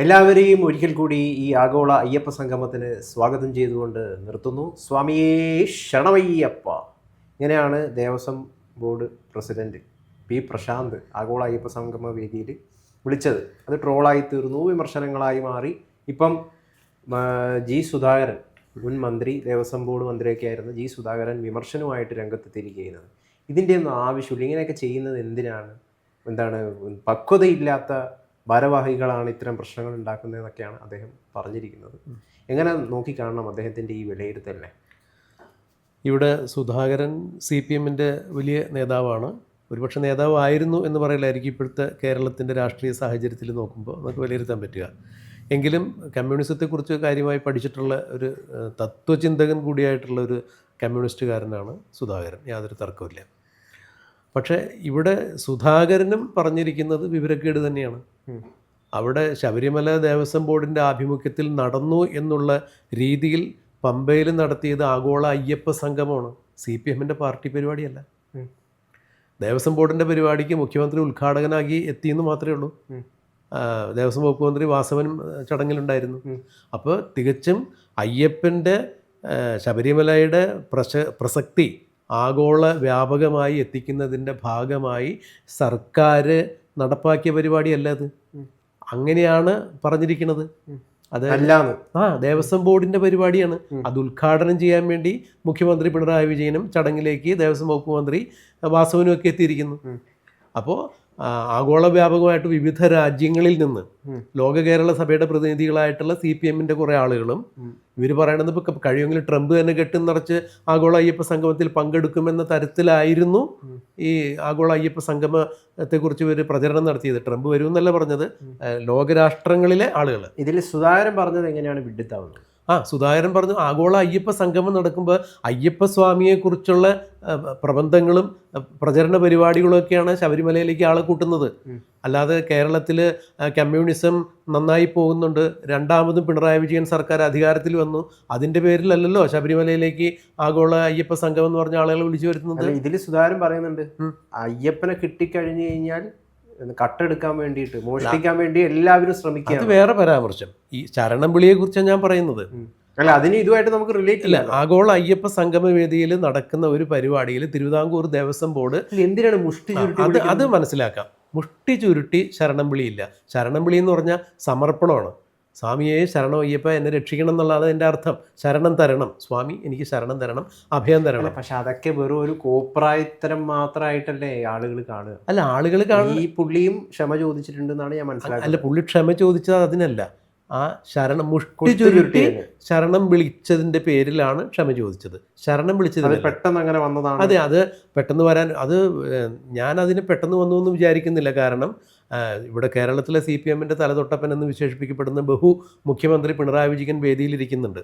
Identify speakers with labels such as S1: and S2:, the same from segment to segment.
S1: എല്ലാവരെയും ഒരിക്കൽ കൂടി ഈ ആഗോള അയ്യപ്പ സംഗമത്തിന് സ്വാഗതം ചെയ്തുകൊണ്ട് നിർത്തുന്നു. സ്വാമിയേ ശരണമയ്യപ്പ. ഇങ്ങനെയാണ് Devaswom board president P Prashanth ആഗോള അയ്യപ്പ സംഗമ വേദിയിൽ വിളിച്ചത്. അത് ട്രോളായി തീർന്നു വിമർശനങ്ങളായി മാറി. ഇപ്പം ജി സുധാകരൻ മുൻ മന്ത്രി ദേവസ്വം ബോർഡ് മന്ത്രിയൊക്കെ ആയിരുന്ന ജി സുധാകരൻ വിമർശനവുമായിട്ട് രംഗത്തെത്തിയിരിക്കുന്നത് ഇതിന്റെ ഒന്നും ആവശ്യമില്ല. ഇങ്ങനെയൊക്കെ ചെയ്യുന്നത് എന്തിനാണ്? എന്താണ്? പക്വതയില്ലാത്ത ഭാരവാഹികളാണ് ഇത്തരം പ്രശ്നങ്ങൾ ഉണ്ടാക്കുന്നതെന്നൊക്കെയാണ് അദ്ദേഹം പറഞ്ഞിരിക്കുന്നത്. എങ്ങനെ നോക്കിക്കാണണം അദ്ദേഹത്തിന്റെ ഈ വിലയിരുത്തലിനെ?
S2: ഇവിടെ സുധാകരൻ സി പി എമ്മിന്റെ വലിയ നേതാവാണ്. ഒരുപക്ഷെ നേതാവായിരുന്നു എന്ന് പറയലായിരിക്കും ഇപ്പോഴത്തെ കേരളത്തിന്റെ രാഷ്ട്രീയ സാഹചര്യത്തിൽ നോക്കുമ്പോൾ നമുക്ക് വിലയിരുത്താൻ പറ്റുക. എങ്കിലും കമ്മ്യൂണിസത്തെക്കുറിച്ച് കാര്യമായി പഠിച്ചിട്ടുള്ള ഒരു തത്വചിന്തകൻ കൂടിയായിട്ടുള്ള ഒരു കമ്മ്യൂണിസ്റ്റുകാരനാണ് സുധാകരൻ. യാതൊരു തർക്കമില്ല പക്ഷേ ഇവിടെ സുധാകരനും പറഞ്ഞിരിക്കുന്നത് വിവരക്കേട് തന്നെയാണ്. അവിടെ ശബരിമല ദേവസ്വം ബോർഡിന്റെ ആഭിമുഖ്യത്തിൽ നടന്നു എന്നുള്ള രീതിയിൽ പമ്പയിൽ നടത്തിയത് ആഗോള അയ്യപ്പ സംഗമമാണ്. സി പി എമ്മിന്റെ പാർട്ടി പരിപാടിയല്ല. ദേവസ്വം ബോർഡിന്റെ പരിപാടിക്ക് മുഖ്യമന്ത്രി ഉദ്ഘാടകനാക്കി എത്തിയെന്ന് മാത്രമേ ഉള്ളൂ. ദേവസ്വം വകുപ്പ് മന്ത്രി വാസവനും ചടങ്ങിലുണ്ടായിരുന്നു. അപ്പോൾ തികച്ചും അയ്യപ്പന്റെ ശബരിമലയുടെ പ്രശ പ്രസക്തി ആഗോള വ്യാപകമായി എത്തിക്കുന്നതിന്റെ ഭാഗമായി സർക്കാർ നടപ്പാക്കിയ പരിപാടിയല്ല അത്. അങ്ങനെയാണ് പറഞ്ഞിരിക്കുന്നത്. അത്
S1: അല്ലാന്ന്.
S2: ആ ദേവസ്വം ബോർഡിന്റെ പരിപാടിയാണ്. അത് ഉദ്ഘാടനം ചെയ്യാൻ വേണ്ടി മുഖ്യമന്ത്രി പിണറായി വിജയനും ചടങ്ങിലേക്ക് ദേവസ്വം വകുപ്പ് മന്ത്രി വാസവനും ഒക്കെ എത്തിയിരിക്കുന്നു. അപ്പോൾ ആഗോള വ്യാപകമായിട്ട് വിവിധ രാജ്യങ്ങളിൽ നിന്ന് ലോക കേരള സഭയുടെ പ്രതിനിധികളായിട്ടുള്ള സി പി എമ്മിന്റെ കുറേ ആളുകളും ഇവർ പറയണത് ഇപ്പോൾ കഴിയുമെങ്കിൽ ട്രംപ് തന്നെ കെട്ടും നിറച്ച് ആഗോള അയ്യപ്പ സംഗമത്തിൽ പങ്കെടുക്കുമെന്ന തരത്തിലായിരുന്നു ഈ ആഗോള അയ്യപ്പ സംഗമത്തെക്കുറിച്ച് ഇവർ പ്രചരണം നടത്തിയത്. ട്രംപ് വരും
S1: എന്നല്ല
S2: പറഞ്ഞത് ലോകരാഷ്ട്രങ്ങളിലെ ആളുകൾ
S1: ഇതിൽ സുധാകരൻ പറഞ്ഞത് എങ്ങനെയാണ് വിഡിത്താവുന്നത്?
S2: ആ സുധാകരൻ പറഞ്ഞു ആഗോള അയ്യപ്പ സംഗമം നടക്കുമ്പോൾ അയ്യപ്പ സ്വാമിയെക്കുറിച്ചുള്ള പ്രബന്ധങ്ങളും പ്രചരണ പരിപാടികളൊക്കെയാണ് ശബരിമലയിലേക്ക് ആളെ കൂട്ടുന്നത്. അല്ലാതെ കേരളത്തിൽ കമ്മ്യൂണിസം നന്നായി പോകുന്നുണ്ട്. രണ്ടാമതും പിണറായി വിജയൻ സർക്കാർ അധികാരത്തിൽ വന്നു. അതിന്റെ പേരിലല്ലല്ലോ ശബരിമലയിലേക്ക് ആഗോള അയ്യപ്പ സംഗമം എന്ന് പറഞ്ഞ ആളുകളെ വിളിച്ചു വരുത്തുന്നത്?
S1: ഇതിൽ സുധാകരൻ പറയുന്നുണ്ട്. അയ്യപ്പനെ കിട്ടിക്കഴിഞ്ഞു കഴിഞ്ഞാൽ കട്ടെടുക്കാൻ വേണ്ടിയിട്ട് മോഷ്ടിക്കാൻ വേണ്ടി എല്ലാവരും
S2: അത്
S1: ശ്രമിക്കുക
S2: വേറെ പരാമർശം. ഈ ശരണം വിളിയെ കുറിച്ചാണ് ഞാൻ പറയുന്നത്.
S1: അല്ല അതിന് ഇതുമായിട്ട് നമുക്ക് റിലേറ്റ്
S2: ഇല്ല ആഗോള അയ്യപ്പ സംഗമ വേദിയിൽ നടക്കുന്ന ഒരു പരിപാടിയിൽ തിരുവിതാംകൂർ ദേവസ്വം ബോർഡ്
S1: എന്തിനാണ് മുഷ്ടി
S2: അത് അത് മനസ്സിലാക്കാം. മുഷ്ടി ചുരുട്ടി ശരണം വിളിയില്ല ശരണം വിളി എന്ന് പറഞ്ഞാൽ സമർപ്പണമാണ്. സ്വാമിയെ ശരണം അയ്യപ്പ എന്നെ രക്ഷിക്കണം എന്നുള്ളതാണ് എന്റെ അർത്ഥം. ശരണം തരണം. സ്വാമി എനിക്ക് ശരണം തരണം. അഭയം തരണം.
S1: പക്ഷെ അതൊക്കെ വെറും ഒരു കോപ്രായത്തരം മാത്രമായിട്ടല്ലേ ആളുകൾ കാണുക?
S2: അല്ല ആളുകൾ കാണുക
S1: ഈ പുള്ളിയും ക്ഷമ ചോദിച്ചിട്ടുണ്ടെന്നാണ് ഞാൻ മനസ്സിലാക്കുന്നത്.
S2: അല്ല പുള്ളി ക്ഷമ ചോദിച്ചത് അതിനല്ല. ആ ശരണം മുഷ്ടി ചുരുട്ടി ശരണം വിളിച്ചതിന്റെ പേരിലാണ് ക്ഷമ ചോദിച്ചത്. ശരണം വിളിച്ചത്
S1: പെട്ടെന്ന് അങ്ങനെ വന്നതാണ്.
S2: അതെ അത് പെട്ടെന്ന് വരാൻ അത് ഞാൻ അതിന് പെട്ടെന്ന് വന്നു എന്ന് വിചാരിക്കുന്നില്ല. കാരണം ഇവിടെ കേരളത്തിലെ സി പി എമ്മിന്റെ തലതൊട്ടപ്പൻ എന്ന് വിശേഷിപ്പിക്കപ്പെടുന്ന ബഹു മുഖ്യമന്ത്രി പിണറായി വിജയൻ വേദിയിലിരിക്കുന്നുണ്ട്.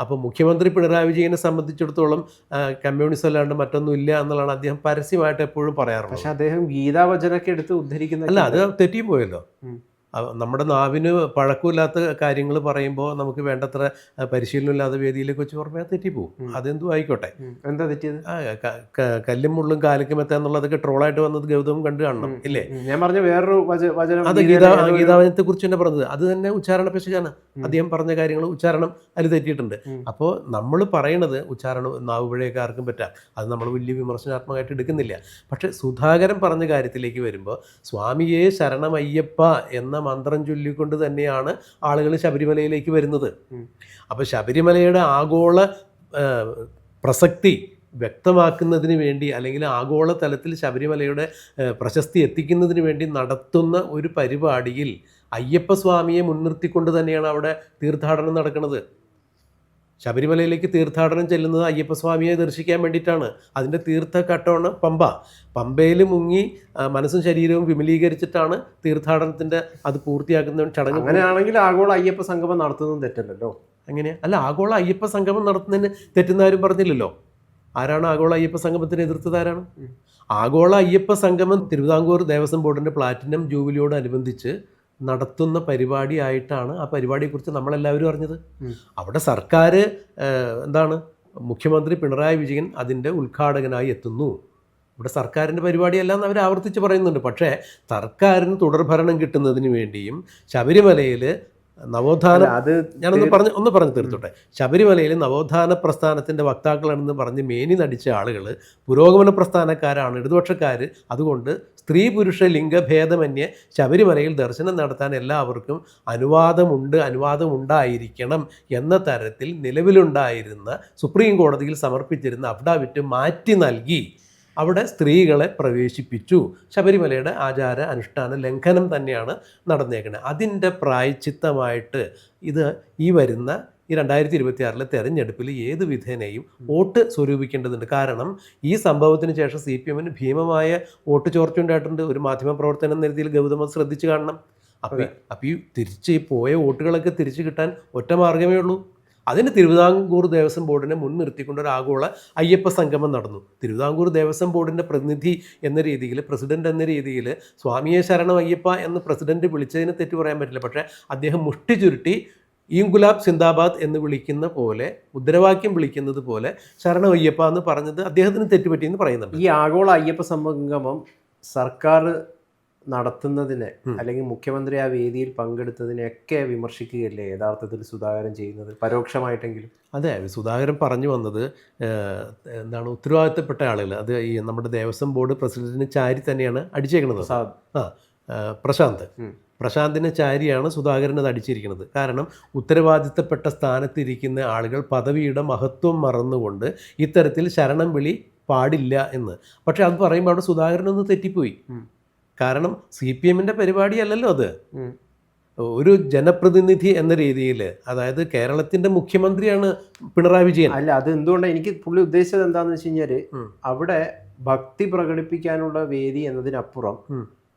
S2: അപ്പോൾ മുഖ്യമന്ത്രി പിണറായി വിജയനെ സംബന്ധിച്ചിടത്തോളം കമ്മ്യൂണിസം അല്ലാണ്ട് മറ്റൊന്നും ഇല്ല എന്നുള്ളതാണ് അദ്ദേഹം പരസ്യമായിട്ട് എപ്പോഴും പറയാറുള്ളത്.
S1: പക്ഷേ അദ്ദേഹം ഗീതാവചനൊക്കെ എടുത്ത് ഉദ്ധരിക്കുന്ന
S2: അല്ല അത് തെറ്റിയും പോയല്ലോ.
S1: ഉം.
S2: അവ- നമ്മുടെ നാവിന് പഴക്കമില്ലാത്ത കാര്യങ്ങൾ പറയുമ്പോൾ നമുക്ക് വേണ്ടത്ര പരിശീലനം പരിശീലനമില്ലാത്ത വേദിയിലേക്ക് വെച്ച് പറഞ്ഞാൽ തെറ്റിപ്പോവും. അതെന്തു ആയിക്കോട്ടെ.
S1: എന്താ തെറ്റിയത്?
S2: കല്ലും മുള്ളും കാലിക്കും എത്ത എന്നുള്ളതൊക്കെ ട്രോളായിട്ട് വന്നത് ഗൗതം കണ്ടു കാണണം ഇല്ലേ?
S1: ഞാൻ പറഞ്ഞ വേറൊരു
S2: അത് ഗീതാ ഗീതാവചനത്തെ കുറിച്ച് തന്നെ പറഞ്ഞത്. അത് തന്നെ ഉച്ചാരണ പിശകാണ്. അദ്ദേഹം പറഞ്ഞ കാര്യങ്ങൾ ഉച്ചാരണം അതിൽ തെറ്റിയിട്ടുണ്ട്. അപ്പോൾ നമ്മൾ പറയണത് ഉച്ചാരണം നാവ് പുഴയൊക്കെ ആർക്കും പറ്റാം. അത് നമ്മൾ വലിയ വിമർശനാത്മകമായിട്ട് എടുക്കുന്നില്ല. പക്ഷേ സുധാകരൻ പറഞ്ഞ കാര്യത്തിലേക്ക് വരുമ്പോൾ സ്വാമിയെ ശരണമയ്യപ്പ എന്ന മന്ത്രം ചൊല്ലിക്കൊണ്ട് തന്നെയാണ് ആളുകൾ ശബരിമലയിലേക്ക് വരുന്നത്. അപ്പോൾ ശബരിമലയുടെ ആഗോള പ്രസക്തി വ്യക്തമാക്കുന്നതിന് വേണ്ടി അല്ലെങ്കിൽ ആഗോള തലത്തിൽ ശബരിമലയുടെ പ്രശസ്തി എത്തിക്കുന്നതിന് വേണ്ടി നടത്തുന്ന ഒരു പരിപാടിയിൽ അയ്യപ്പസ്വാമിയെ മുൻനിർത്തിക്കൊണ്ട് തന്നെയാണ് അവിടെ തീർത്ഥാടനം നടക്കുന്നത്. ശബരിമലയിലേക്ക് തീർത്ഥാടനം ചെല്ലുന്നത് അയ്യപ്പസ്വാമിയെ ദർശിക്കാൻ വേണ്ടിയിട്ടാണ്. അതിന്റെ തീർത്ഥ കട്ടമാണ് പമ്പ. പമ്പയിൽ മുങ്ങി മനസ്സും ശരീരവും വിമലീകരിച്ചിട്ടാണ് തീർത്ഥാടനത്തിന്റെ അത് പൂർത്തിയാക്കുന്ന ചടങ്ങ്
S1: അങ്ങനെയാണെങ്കിൽ ആഗോള അയ്യപ്പ സംഗമം നടത്തുന്നതും തെറ്റല്ലല്ലോ?
S2: എങ്ങനെയാ? അല്ല ആഗോള അയ്യപ്പ സംഗമം നടത്തുന്നതിന് തെറ്റുന്നവരും പറഞ്ഞില്ലല്ലോ. ആരാണ് ആഗോള അയ്യപ്പ സംഗമത്തിന് എതിർത്തത്? ആരാണ്? ആഗോള അയ്യപ്പ സംഗമം തിരുവിതാംകൂർ ദേവസ്വം ബോർഡിന്റെ പ്ലാറ്റിനം ജൂബിലിയോടനുബന്ധിച്ച് നടത്തുന്ന പരിപാടിയായിട്ടാണ് ആ പരിപാടിയെക്കുറിച്ച് നമ്മളെല്ലാവരും അറിഞ്ഞത്. അവിടെ സർക്കാർ എന്താണ് മുഖ്യമന്ത്രി പിണറായി വിജയൻ അതിന്റെ ഉദ്ഘാടകനായി എത്തുന്നു. ഇവിടെ സർക്കാരിന്റെ പരിപാടിയല്ല എന്ന് അവർ ആവർത്തിച്ച് പറയുന്നുണ്ട്. പക്ഷേ സർക്കാരിന് തുടർഭരണം കിട്ടുന്നതിന് വേണ്ടിയും ശബരിമലയിൽ നവോത്ഥാന
S1: അത്
S2: ഞാനൊന്ന് പറഞ്ഞ് ഒന്ന് പറഞ്ഞു തീർത്തോട്ടെ. ശബരിമലയിൽ നവോത്ഥാന പ്രസ്ഥാനത്തിന്റെ വക്താക്കളാണെന്ന് പറഞ്ഞ് മേനി നടിച്ച ആളുകൾ പുരോഗമന പ്രസ്ഥാനക്കാരാണ് ഇടതുപക്ഷക്കാർ അതുകൊണ്ട് സ്ത്രീ പുരുഷ ലിംഗഭേദമന്യേ ശബരിമലയിൽ ദർശനം നടത്താൻ എല്ലാവർക്കും അനുവാദമുണ്ട് അനുവാദമുണ്ടായിരിക്കണം എന്ന തരത്തിൽ നിലവിലുണ്ടായിരുന്ന സുപ്രീം കോടതിയിൽ സമർപ്പിച്ചിരുന്ന അഫിഡാവിറ്റ് മാറ്റി നൽകി. അവിടെ സ്ത്രീകളെ പ്രവേശിപ്പിച്ചു. ശബരിമലയുടെ ആചാര അനുഷ്ഠാന ലംഘനം തന്നെയാണ് നടന്നേക്കുന്നത് അതിന്റെ പ്രായച്ചിത്തമായിട്ട് ഇത് ഈ വരുന്ന ഈ രണ്ടായിരത്തി ഇരുപത്തി ആറിലെ തെരഞ്ഞെടുപ്പിൽ ഏത് വിധേനയും വോട്ട് സ്വരൂപിക്കേണ്ടതുണ്ട്. കാരണം ഈ സംഭവത്തിന് ശേഷം സി പി എമ്മിന് ഭീമമായ വോട്ട് ചോർച്ച ഉണ്ടായിട്ടുണ്ട്. ഒരു മാധ്യമ പ്രവർത്തനം എന്ന രീതിയിൽ ഗൗതമ ശ്രദ്ധിച്ചു കാണണം. അപ്പം അപ്പം ഈ തിരിച്ച് പോയ വോട്ടുകളൊക്കെ തിരിച്ചു കിട്ടാൻ ഒറ്റ മാർഗമേ ഉള്ളൂ. അതിന് തിരുവിതാംകൂർ ദേവസ്വം ബോർഡിനെ മുൻനിർത്തിക്കൊണ്ട് ഒരു ആഗോള അയ്യപ്പ സംഗമം നടന്നു. തിരുവിതാംകൂർ ദേവസ്വം ബോർഡിന്റെ പ്രതിനിധി എന്ന രീതിയിൽ പ്രസിഡന്റ് എന്ന രീതിയിൽ സ്വാമിയെ ശരണം അയ്യപ്പ എന്ന് പ്രസിഡന്റ് വിളിച്ചതിനെ തെറ്റു പറയാൻ പറ്റില്ല. പക്ഷേ അദ്ദേഹം മുഷ്ടി ചുരുട്ടി ഈങ്കുലാബ് സിന്ദാബാദ് എന്ന് വിളിക്കുന്ന പോലെ മുദ്രാവാക്യം വിളിക്കുന്നത് പോലെ ശരണം അയ്യപ്പ എന്ന് പറഞ്ഞത് അദ്ദേഹത്തിന് തെറ്റുപറ്റിയെന്ന് പറയുന്നുണ്ട്.
S1: ഈ ആഗോള അയ്യപ്പ സംഗമം സർക്കാർ നടത്തുന്നതിനെ അല്ലെങ്കിൽ മുഖ്യമന്ത്രി ആ വേദിയിൽ പങ്കെടുത്തതിനെയൊക്കെ വിമർശിക്കുകയല്ലേ? യഥാർത്ഥത്തിൽ സുധാകരൻ ചെയ്യുന്നത് പരോക്ഷമായിട്ടെങ്കിലും.
S2: അതെ സുധാകരൻ പറഞ്ഞു വന്നത് എന്താണ് ഉത്തരവാദിത്തപ്പെട്ട ആളുകൾ. അത് ഈ നമ്മുടെ ദേവസ്വം ബോർഡ് പ്രസിഡന്റിന് ചാരി തന്നെയാണ് അടിച്ചേക്കുന്നത്. ആ പ്രശാന്ത്. പ്രശാന്തിനെ ചാരിയാണ് സുധാകരൻ അത് അടിച്ചിരിക്കുന്നത്. കാരണം ഉത്തരവാദിത്തപ്പെട്ട സ്ഥാനത്തിരിക്കുന്ന ആളുകൾ പദവിയുടെ മഹത്വം മറന്നുകൊണ്ട് ഇത്തരത്തിൽ ശരണം വിളി പാടില്ല എന്ന്. പക്ഷെ അത് പറയുമ്പോൾ അവിടെ സുധാകരനൊന്ന് തെറ്റിപ്പോയി. കാരണം സി പി എമ്മിന്റെ പരിപാടിയല്ലല്ലോ അത്. ഒരു ജനപ്രതിനിധി എന്ന രീതിയിൽ അതായത് കേരളത്തിന്റെ മുഖ്യമന്ത്രിയാണ് പിണറായി വിജയൻ.
S1: അല്ല അത് എന്തുകൊണ്ടാണ് എനിക്ക് പുള്ളി ഉദ്ദേശിച്ചത് എന്താണെന്ന് വെച്ച് കഴിഞ്ഞാൽ അവിടെ ഭക്തി പ്രകടിപ്പിക്കാനുള്ള വേദി എന്നതിനപ്പുറം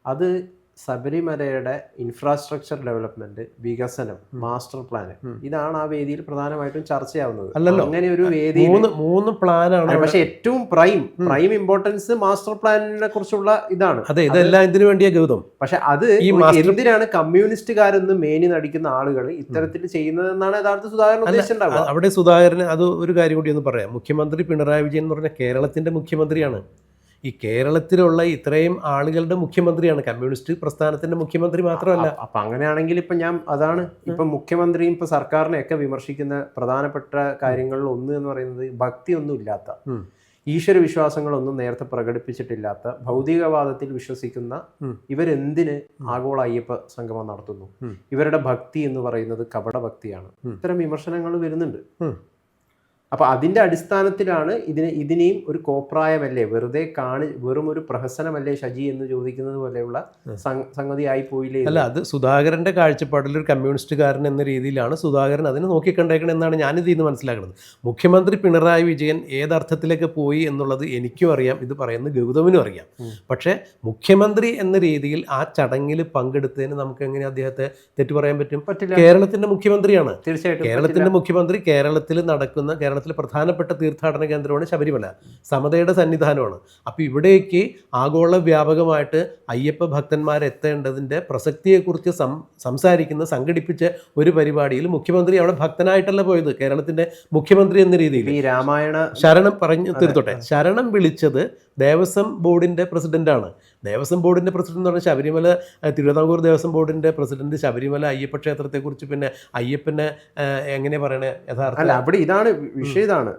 S1: അത് ശബരിമലയുടെ ഇൻഫ്രാസ്ട്രക്ചർ ഡെവലപ്മെന്റ് വികസനം മാസ്റ്റർ പ്ലാൻ ഇതാണ് ആ വേദിയിൽ പ്രധാനമായിട്ടും ചർച്ചയാവുന്നത്
S2: അല്ലല്ലോ.
S1: അങ്ങനെ ഒരു വേദി
S2: മൂന്ന് പ്ലാനാണ്.
S1: പക്ഷെ ഏറ്റവും പ്രൈം പ്രൈം ഇമ്പോർട്ടൻസ് മാസ്റ്റർ പ്ലാനിനെ കുറിച്ചുള്ള ഇതാണ്.
S2: അതെ ഇതെല്ലാം ഇതിനു വേണ്ടിയാ ഗൗതം.
S1: പക്ഷെ അത് എന്തിനാണ് കമ്മ്യൂണിസ്റ്റുകാരെന്ന് മേനി നടിക്കുന്ന ആളുകൾ ഇത്തരത്തിൽ ചെയ്യുന്നതെന്നാണ് യഥാർത്ഥ സുധാകരൻ ഉദ്ദേശിച്ചിട്ടുണ്ടാവുക.
S2: അവിടെ സുധാകരന് അത് ഒരു കാര്യം കൂടി ഒന്ന് പറയാം. മുഖ്യമന്ത്രി പിണറായി വിജയൻ എന്ന് പറഞ്ഞ കേരളത്തിന്റെ മുഖ്യമന്ത്രിയാണ്. ഈ കേരളത്തിലുള്ള ഇത്രയും ആളുകളുടെ മുഖ്യമന്ത്രിയാണ്. കമ്മ്യൂണിസ്റ്റ് പ്രസ്ഥാനത്തിന്റെ മുഖ്യമന്ത്രി മാത്രമല്ല.
S1: അപ്പൊ അങ്ങനെയാണെങ്കിൽ ഇപ്പൊ ഞാൻ അതാണ്. ഇപ്പൊ മുഖ്യമന്ത്രിയും ഇപ്പൊ സർക്കാരിനെയൊക്കെ വിമർശിക്കുന്ന പ്രധാനപ്പെട്ട കാര്യങ്ങളിൽ ഒന്ന് എന്ന് പറയുന്നത് ഭക്തി ഒന്നും ഇല്ലാത്ത. ഈശ്വര വിശ്വാസങ്ങളൊന്നും നേരത്തെ പ്രകടിപ്പിച്ചിട്ടില്ലാത്ത ഭൗതികവാദത്തിൽ വിശ്വസിക്കുന്ന. ഇവരെന്തിന് ആഗോള അയ്യപ്പ സംഗമം നടത്തുന്നു?
S2: ഇവരുടെ
S1: ഭക്തി എന്ന് പറയുന്നത് കപട ഭക്തിയാണ്. ഇത്തരം വിമർശനങ്ങൾ വരുന്നുണ്ട്.
S2: ഉം.
S1: അതിന്റെ അതിന്റെ അടിസ്ഥാനത്തിലാണ് ഇതിന് ഇതിനെയും ഒരു കോപ്രായമല്ലേ വെറുതെ കാണി വെറും ഒരു പ്രഹസനമല്ലേ ഷജി എന്ന് ചോദിക്കുന്നത് പോലെയുള്ള സംഗതി ആയി പോയില്ലേ?
S2: അല്ല അത് സുധാകരന്റെ കാഴ്ചപ്പാടിൽ ഒരു കമ്മ്യൂണിസ്റ്റുകാരൻ എന്ന രീതിയിലാണ് സുധാകരൻ അതിനെ നോക്കിക്കണ്ടേക്കണം എന്നാണ് ഞാനിത് ഇന്ന് മനസ്സിലാക്കുന്നത്. മുഖ്യമന്ത്രി പിണറായി വിജയൻ ഏതർത്ഥത്തിലേക്ക് പോയി എന്നുള്ളത് എനിക്കും അറിയാം ഇത് പറയുന്ന ഗൗതമിനും അറിയാം. പക്ഷേ മുഖ്യമന്ത്രി എന്ന രീതിയിൽ ആ ചടങ്ങിൽ പങ്കെടുത്തതിന് നമുക്ക് എങ്ങനെ അദ്ദേഹത്തെ തെറ്റു പറയാൻ പറ്റും?
S1: പറ്റില്ല.
S2: കേരളത്തിന്റെ മുഖ്യമന്ത്രിയാണ്.
S1: തീർച്ചയായിട്ടും
S2: കേരളത്തിന്റെ മുഖ്യമന്ത്രി കേരളത്തിൽ നടക്കുന്ന കേരളത്തിലെ പ്രധാനപ്പെട്ട തീർത്ഥാടന കേന്ദ്രമാണ് ശബരിമല. സമതയുടെ സന്നിധാനമാണ്. അപ്പോൾ ഇവിടേക്ക് ആഗോള വ്യാപകമായിട്ട് അയ്യപ്പ ഭക്തന്മാരെത്തേണ്ടതിന്റെ പ്രസക്തിയെക്കുറിച്ച് സം സംസാരിക്കുന്ന സംഘടിപ്പിച്ച ഒരു പരിപാടിയിൽ മുഖ്യമന്ത്രി അവിടെ ഭക്തനായിട്ടല്ല പോയത്. കേരളത്തിന്റെ മുഖ്യമന്ത്രി എന്ന രീതിയിൽ.
S1: ഈ രാമായണ
S2: ശരണം പറഞ്ഞു തീർത്തോട്ടെ. ശരണം വിളിച്ചത് ദേവസ്വം ബോർഡിന്റെ പ്രസിഡന്റാണ്. ദേവസ്വം ബോർഡിന്റെ പ്രസിഡന്റ് എന്ന് പറഞ്ഞാൽ ശബരിമല തിരുവിതാംകൂർ ദേവസ്വം ബോർഡിന്റെ പ്രസിഡന്റ് ശബരിമല അയ്യപ്പ ക്ഷേത്രത്തെക്കുറിച്ച് പിന്നെ അയ്യപ്പനെ എങ്ങനെ പറയണേ യഥാർത്ഥം
S1: അല്ല അവിടെ ഇതാണ് വിഷയം ഇതാണ്.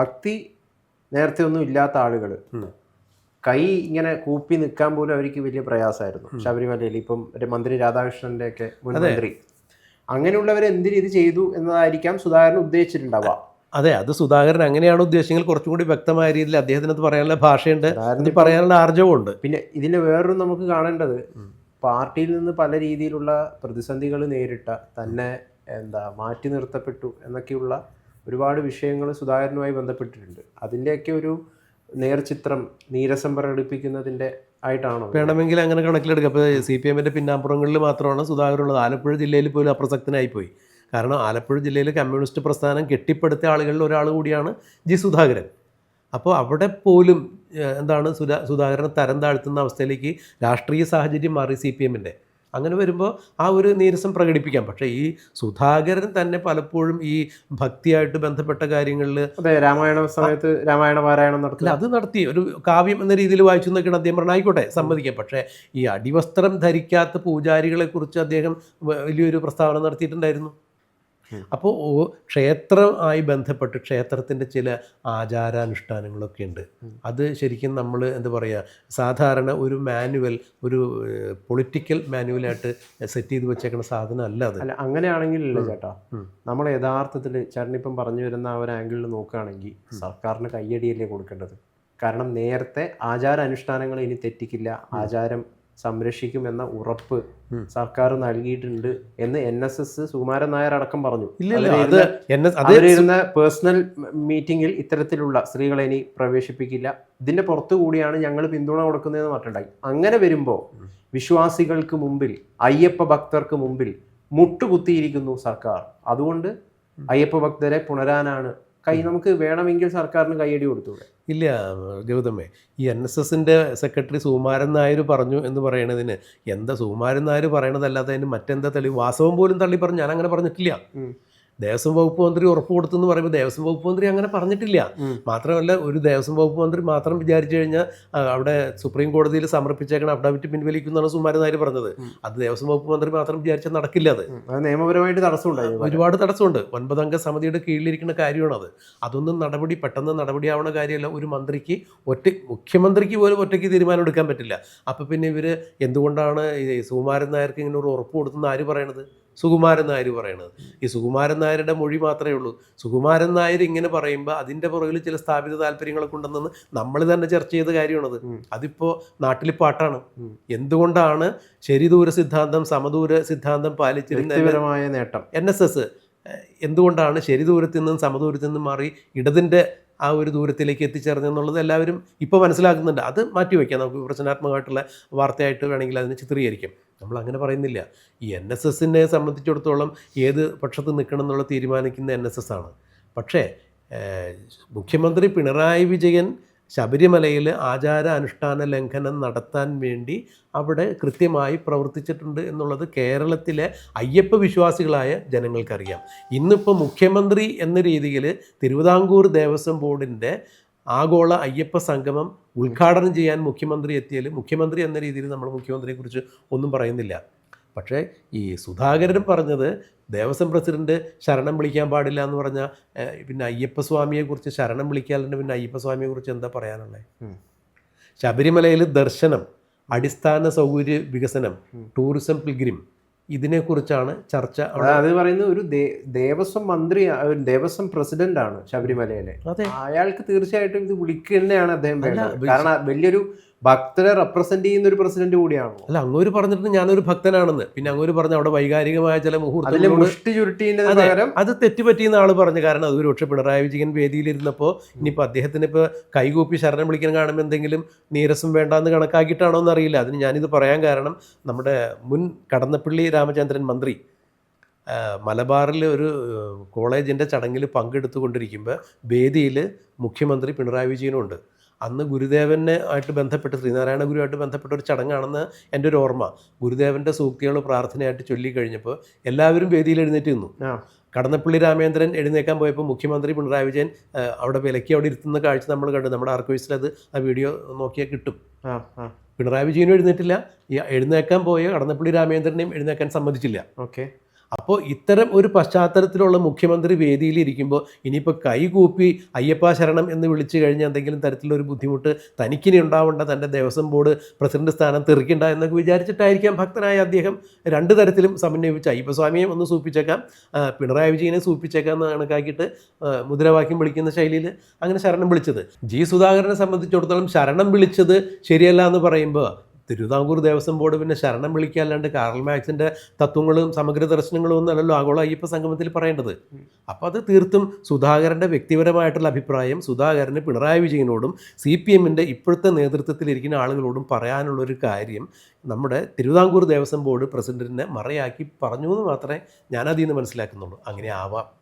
S1: ഭക്തി നേരത്തെ ഒന്നും ഇല്ലാത്ത ആളുകൾ കൈ ഇങ്ങനെ കൂപ്പി നിൽക്കാൻ പോലും അവർക്ക് വലിയ പ്രയാസമായിരുന്നു. ശബരിമലയിൽ ഇപ്പം മന്ത്രി രാധാകൃഷ്ണന്റെ ഒക്കെ മുൻ മന്ത്രി. അങ്ങനെയുള്ളവർ എന്തിനു ഇത് ചെയ്തു എന്നതായിരിക്കാം സുധാകരൻ ഉദ്ദേശിച്ചിട്ടുണ്ടാവുക.
S2: അതെ അത് സുധാകരൻ അങ്ങനെയാണ് ഉദ്ദേശങ്ങൾ കുറച്ചും കൂടി വ്യക്തമായ രീതിയിൽ അദ്ദേഹത്തിനത് പറയാനുള്ള ഭാഷയുണ്ട്. പറയാനുള്ള ആർജവുമുണ്ട്.
S1: പിന്നെ ഇതിന് വേറൊരു നമുക്ക് കാണേണ്ടത് പാർട്ടിയിൽ നിന്ന് പല രീതിയിലുള്ള പ്രതിസന്ധികൾ നേരിട്ട തന്നെ എന്താ മാറ്റി നിർത്തപ്പെട്ടു എന്നൊക്കെയുള്ള ഒരുപാട് വിഷയങ്ങൾ സുധാകരനുമായി ബന്ധപ്പെട്ടിട്ടുണ്ട്. അതിന്റെയൊക്കെ ഒരു നേർചിത്രം നീരസം പ്രകടിപ്പിക്കുന്നതിന്റെ ആയിട്ടാണോ?
S2: വേണമെങ്കിൽ അങ്ങനെ കണക്കിലെടുക്കാം. അപ്പോൾ സി പി എമ്മിന്റെ പിന്നാമ്പുറങ്ങളിൽ മാത്രമാണ് സുധാകരൻ ഉള്ളത്. ആലപ്പുഴ ജില്ലയിൽ പോലും അപ്രസക്തനായിപ്പോയി. കാരണം ആലപ്പുഴ ജില്ലയിൽ കമ്മ്യൂണിസ്റ്റ് പ്രസ്ഥാനം കെട്ടിപ്പടുത്ത ആളുകളിൽ ഒരാൾ കൂടിയാണ് ജി സുധാകരൻ. അപ്പോൾ അവിടെ പോലും എന്താണ് സുധാ സുധാകരനെ തരം താഴ്ത്തുന്ന അവസ്ഥയിലേക്ക് രാഷ്ട്രീയ സാഹചര്യം മാറി സി പി എമ്മിന്റെ. അങ്ങനെ വരുമ്പോൾ ആ ഒരു നീരസം പ്രകടിപ്പിക്കാം. പക്ഷേ ഈ സുധാകരൻ തന്നെ പലപ്പോഴും ഈ ഭക്തിയായിട്ട് ബന്ധപ്പെട്ട കാര്യങ്ങളിൽ
S1: അതെ രാമായണ സമയത്ത് രാമായണ പാരായണം
S2: നടത്തി
S1: നടത്തില്ല
S2: അത് നടത്തി. ഒരു കാവ്യം എന്ന രീതിയിൽ വായിച്ചു എന്നൊക്കെയാണ് അദ്ദേഹം പറഞ്ഞത് ആയിക്കോട്ടെ സമ്മതിക്കാം. പക്ഷേ ഈ അടിവസ്ത്രം ധരിക്കാത്ത പൂജാരികളെക്കുറിച്ച് അദ്ദേഹം വലിയൊരു പ്രസ്താവന നടത്തിയിട്ടുണ്ടായിരുന്നു. അപ്പോൾ ക്ഷേത്രമായി ബന്ധപ്പെട്ട് ക്ഷേത്രത്തിന്റെ ചില ആചാരാനുഷ്ഠാനങ്ങളൊക്കെ ഉണ്ട്. അത് ശരിക്കും നമ്മൾ എന്താ പറയുക സാധാരണ ഒരു മാനുവൽ ഒരു പൊളിറ്റിക്കൽ മാനുവലായിട്ട് സെറ്റ് ചെയ്ത് വെച്ചേക്കുന്ന സാധനം അല്ല അത്.
S1: അല്ല അങ്ങനെയാണെങ്കിൽ ഇല്ല ചേട്ടാ. നമ്മൾ യഥാർത്ഥത്തിൽ ചേട്ടനിപ്പം പറഞ്ഞു വരുന്ന ആ ഒരു ആംഗിളിൽ നോക്കുകയാണെങ്കിൽ സർക്കാരിന് കയ്യടിയല്ലേ കൊടുക്കേണ്ടത്? കാരണം നേരത്തെ ആചാര അനുഷ്ഠാനങ്ങൾ ഇനി തെറ്റിക്കില്ല. ആചാരം സംരക്ഷിക്കുമെന്ന ഉറപ്പ് സർക്കാർ നൽകിയിട്ടുണ്ട് എന്ന് N S S Sukumaran Nair അടക്കം പറഞ്ഞു. അവരിരുന്ന പേഴ്സണൽ മീറ്റിംഗിൽ ഇത്തരത്തിലുള്ള സ്ത്രീകളെ ഇനി പ്രവേശിപ്പിക്കില്ല. ഇതിന്റെ പുറത്തു കൂടിയാണ് ഞങ്ങൾ പിന്തുണ കൊടുക്കുന്നതെന്ന് പറഞ്ഞിട്ടുണ്ടായി അങ്ങനെ വരുമ്പോൾ വിശ്വാസികൾക്ക് മുമ്പിൽ അയ്യപ്പ ഭക്തർക്ക് മുമ്പിൽ മുട്ടുകുത്തിയിരിക്കുന്നു സർക്കാർ. അതുകൊണ്ട് അയ്യപ്പ ഭക്തരെ പുണരാനാണ് കൈ നമുക്ക് വേണമെങ്കിൽ സർക്കാരിന് കൈയടി കൊടുത്തൂടെ?
S2: ഇല്ല ഗൗതമേ. ഈ എൻ എസ് എസിന്റെ സെക്രട്ടറി സുകുമാരൻ നായർ പറഞ്ഞു എന്ന് പറയണതിന്. എന്താ സുകുമാരൻ നായർ പറയണതല്ലാതെ അതിന് മറ്റെന്താ തെളിവ് വാസവം പോലും തള്ളി പറഞ്ഞു ഞാൻ അങ്ങനെ പറഞ്ഞിട്ടില്ല. ദേവസ്വം വകുപ്പ് മന്ത്രി ഉറപ്പ് കൊടുത്തെന്ന് പറയുമ്പോൾ ദേവസ്വം വകുപ്പ് മന്ത്രി അങ്ങനെ പറഞ്ഞിട്ടില്ല. മാത്രമല്ല ഒരു ദേവസ്വം വകുപ്പ് മന്ത്രി മാത്രം വിചാരിച്ചു കഴിഞ്ഞാൽ അവിടെ സുപ്രീം കോടതിയിൽ സമർപ്പിച്ചേക്കണ അഫിഡവിറ്റ് പിൻവലിക്കുന്നതാണ് സുമാരൻ നായർ പറഞ്ഞത്. അത് ദേവസ്വം വകുപ്പ് മന്ത്രി മാത്രം വിചാരിച്ചാൽ നടക്കില്ല അത്.
S1: നിയമപരമായിട്ട് തടസ്സമുണ്ടായി.
S2: ഒരുപാട് തടസ്സമുണ്ട്. ഒൻപതംഗ സമിതിയുടെ കീഴിലിരിക്കുന്ന അത്. അതൊന്നും നടപടി പെട്ടെന്ന് നടപടിയാവുന്ന കാര്യമല്ല. ഒരു മന്ത്രിക്ക് ഒറ്റ മുഖ്യമന്ത്രിക്ക് പോലും ഒറ്റയ്ക്ക് തീരുമാനം എടുക്കാൻ പറ്റില്ല. അപ്പം പിന്നെ ഇവർ എന്തുകൊണ്ടാണ് ഈ സുകുമാരൻ നായർക്ക് ഇങ്ങനെ ഒരു ഉറപ്പ് കൊടുത്തെന്ന് ആര് പറയണത്? സുകുമാരൻ നായർ പറയണത്. ഈ സുകുമാരൻ നായരുടെ മൊഴി മാത്രമേ ഉള്ളൂ. സുകുമാരൻ നായർ ഇങ്ങനെ പറയുമ്പോൾ അതിന്റെ പുറകിൽ ചില സ്ഥാപിത താല്പര്യങ്ങളൊക്കെ ഉണ്ടെന്ന് നമ്മൾ തന്നെ ചർച്ച ചെയ്ത കാര്യമാണത്. അതിപ്പോൾ നാട്ടിൽ പാട്ടാണ്. എന്തുകൊണ്ടാണ് ശരിദൂര സിദ്ധാന്തം സമദൂര സിദ്ധാന്തം പാലിച്ചിരുന്ന
S1: നേട്ടം.
S2: N S S? എന്തുകൊണ്ടാണ് ശരി ദൂരത്തിൽ നിന്നും സമദൂരത്തിൽ നിന്നും മാറി ഇടതിന്റെ ആ ഒരു ദൂരത്തിലേക്ക് എത്തിച്ചേർന്നെന്നുള്ളത് എല്ലാവരും ഇപ്പോൾ മനസ്സിലാക്കുന്നുണ്ട്. അത് മാറ്റി വയ്ക്കാം നമുക്ക് വിമർശനാത്മകമായിട്ടുള്ള വാർത്തയായിട്ട് വേണമെങ്കിൽ അതിനെ ചിത്രീകരിക്കാം. നമ്മൾ അങ്ങനെ പറയുന്നില്ല. ഈ എൻ എസ് എസിനെ സംബന്ധിച്ചിടത്തോളം ഏത് പക്ഷത്ത് നിൽക്കണം എന്നുള്ള തീരുമാനിക്കുന്ന എൻ എസ് എസ് ആണ്. പക്ഷേ മുഖ്യമന്ത്രി പിണറായി വിജയൻ ശബരിമലയിൽ ആചാര അനുഷ്ഠാന ലംഘനം നടത്താൻ വേണ്ടി അവിടെ കൃത്യമായി പ്രവർത്തിച്ചിട്ടുണ്ട് എന്നുള്ളത് കേരളത്തിലെ അയ്യപ്പ വിശ്വാസികളായ ജനങ്ങൾക്കറിയാം. ഇന്നിപ്പോൾ മുഖ്യമന്ത്രി എന്ന രീതിയിൽ തിരുവിതാംകൂർ ദേവസ്വം ബോർഡിന്റെ ആഗോള അയ്യപ്പ സംഗമം ഉദ്ഘാടനം ചെയ്യാൻ മുഖ്യമന്ത്രി എത്തിയാൽ മുഖ്യമന്ത്രി എന്ന രീതിയിൽ നമ്മൾ മുഖ്യമന്ത്രിയെക്കുറിച്ച് ഒന്നും പറയുന്നില്ല. പക്ഷേ ഈ സുധാകരൻ പറഞ്ഞത് ദേവസ്വം പ്രസിഡന്റ് ശരണം വിളിക്കാൻ പാടില്ല എന്ന് പറഞ്ഞാൽ പിന്നെ അയ്യപ്പസ്വാമിയെക്കുറിച്ച് ശരണം വിളിക്കാറുണ്ട് പിന്നെ അയ്യപ്പസ്വാമിയെക്കുറിച്ച് എന്താ പറയാനുള്ളത്. ശബരിമലയിൽ ദർശനം അടിസ്ഥാന സൗകര്യ വികസനം ടൂറിസം പിൽഗ്രിം ഇതിനെക്കുറിച്ചാണ് ചർച്ച
S1: അത് പറയുന്നത് ഒരു ദേവസ്വം മന്ത്രി ദേവസ്വം പ്രസിഡന്റ് ആണ് ശബരിമലയിലെ. അയാൾക്ക് തീർച്ചയായിട്ടും ഇത് വിളിക്കുക തന്നെയാണ് അദ്ദേഹം കാരണം വലിയൊരു ഭക്തരെ റെപ്രസെന്റ് ചെയ്യുന്ന ഒരു പ്രസിഡന്റ് കൂടിയാണ്?
S2: അല്ല അങ്ങോര് പറഞ്ഞിട്ട് ഞാനൊരു ഭക്തനാണെന്ന്. പിന്നെ അങ്ങോര് പറഞ്ഞ അവിടെ വൈകാരികമായ ചില
S1: മുഹൂർത്തം
S2: അതെ. തെറ്റുപറ്റിയെന്ന് ആൾ പറഞ്ഞു കാരണം അത് ഒരുപക്ഷെ പിണറായി വിജയൻ വേദിയിലിരുന്നപ്പോൾ ഇനിയിപ്പോൾ അദ്ദേഹത്തിന് ഇപ്പോൾ കൈകൂപ്പി ശരണം വിളിക്കാൻ കാണുമ്പോൾ എന്തെങ്കിലും നീരസം വേണ്ടാന്ന് കണക്കാക്കിയിട്ടാണോ എന്നറിയില്ല അതിന് ഞാനിത് പറയാൻ കാരണം നമ്മുടെ മുൻ കടന്നപ്പള്ളി രാമചന്ദ്രൻ മന്ത്രി മലബാറിൽ ഒരു കോളേജിന്റെ ചടങ്ങിൽ പങ്കെടുത്തുകൊണ്ടിരിക്കുമ്പോൾ വേദിയിൽ മുഖ്യമന്ത്രി പിണറായി വിജയനും ഉണ്ട്. അന്ന് ഗുരുദേവനെ ആയിട്ട് ബന്ധപ്പെട്ട് ശ്രീനാരായണ ഗുരുവായിട്ട് ബന്ധപ്പെട്ട ഒരു ചടങ്ങാണെന്ന് എന്റെ ഒരു ഓർമ്മ. ഗുരുദേവന്റെ സൂക്തികൾ പ്രാർത്ഥനയായിട്ട് ചൊല്ലിക്കഴിഞ്ഞപ്പോൾ എല്ലാവരും വേദിയിൽ എഴുന്നേറ്റ് നിന്നു. കടന്നപ്പള്ളി രാമേന്ദ്രൻ എഴുന്നേക്കാൻ പോയപ്പോൾ മുഖ്യമന്ത്രി പിണറായി വിജയൻ അവിടെ വിലക്കി അവിടെ ഇരുത്തുന്ന കാഴ്ച നമ്മൾ കണ്ടു. നമ്മുടെ ആർക്കോയിസിൽ അത് ആ വീഡിയോ നോക്കിയാൽ കിട്ടും. പിണറായി വിജയനും എഴുന്നേറ്റില്ല. ഈ എഴുന്നേക്കാൻ പോയ കടന്നപ്പള്ളി രാമേന്ദ്രനെയും എഴുന്നേക്കാൻ സമ്മതിച്ചില്ല.
S1: ഓക്കെ.
S2: അപ്പോൾ ഇത്തരം ഒരു പശ്ചാത്തലത്തിലുള്ള മുഖ്യമന്ത്രി വേദിയിൽ ഇരിക്കുമ്പോൾ ഇനിയിപ്പോൾ കൈകൂപ്പി അയ്യപ്പ ശരണം എന്ന് വിളിച്ചു കഴിഞ്ഞാൽ എന്തെങ്കിലും തരത്തിലൊരു ബുദ്ധിമുട്ട് തനിക്കിനി ഉണ്ടാവേണ്ട തന്റെ ദേവസ്വം ബോർഡ് പ്രസിഡന്റ് സ്ഥാനം തെറിക്കണ്ട എന്നൊക്കെ വിചാരിച്ചിട്ടായിരിക്കാം ഭക്തനായ അദ്ദേഹം രണ്ട് തരത്തിലും സമന്വയിപ്പിച്ച അയ്യപ്പസ്വാമിയെ ഒന്ന് സൂപ്പിച്ചേക്കാം പിണറായി വിജയനെ സൂപ്പിച്ചേക്കാം എന്ന് കണക്കാക്കിയിട്ട് മുദ്രാവാക്യം വിളിക്കുന്ന ശൈലിയിൽ അങ്ങനെ ശരണം വിളിച്ചത്. ജി സുധാകരനെ സംബന്ധിച്ചിടത്തോളം ശരണം വിളിച്ചത് ശരിയല്ല എന്ന് പറയുമ്പോൾ തിരുവിതാംകൂർ ദേവസ്വം ബോർഡ് പിന്നെ ശരണം വിളിക്കാല്ലാണ്ട് കാറൽ മാക്സിന്റെ തത്വങ്ങളും സമഗ്ര ദർശനങ്ങളും ഒന്നല്ലല്ലോ ആഗോള അയ്യപ്പ സംഗമത്തിൽ പറയേണ്ടത്. അപ്പോൾ അത് തീർത്തും സുധാകരന്റെ വ്യക്തിപരമായിട്ടുള്ള അഭിപ്രായം സുധാകരന് പിണറായി വിജയനോടും സി പി എമ്മിന്റെ ഇപ്പോഴത്തെ നേതൃത്വത്തിലിരിക്കുന്ന ആളുകളോടും പറയാനുള്ളൊരു കാര്യം നമ്മുടെ തിരുവിതാംകൂർ ദേവസ്വം ബോർഡ് പ്രസിഡന്റിനെ മറയാക്കി പറഞ്ഞു എന്ന് മാത്രമേ ഞാനതിൽ നിന്ന് മനസ്സിലാക്കുന്നുള്ളൂ. അങ്ങനെ ആവാം.